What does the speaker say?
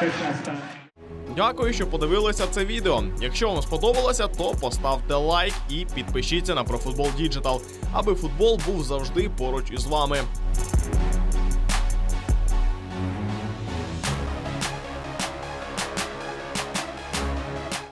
16. Дякую, що подивилися це відео. Якщо вам сподобалося, то поставте лайк і підпишіться на ProFootball Digital, аби футбол був завжди поруч із вами.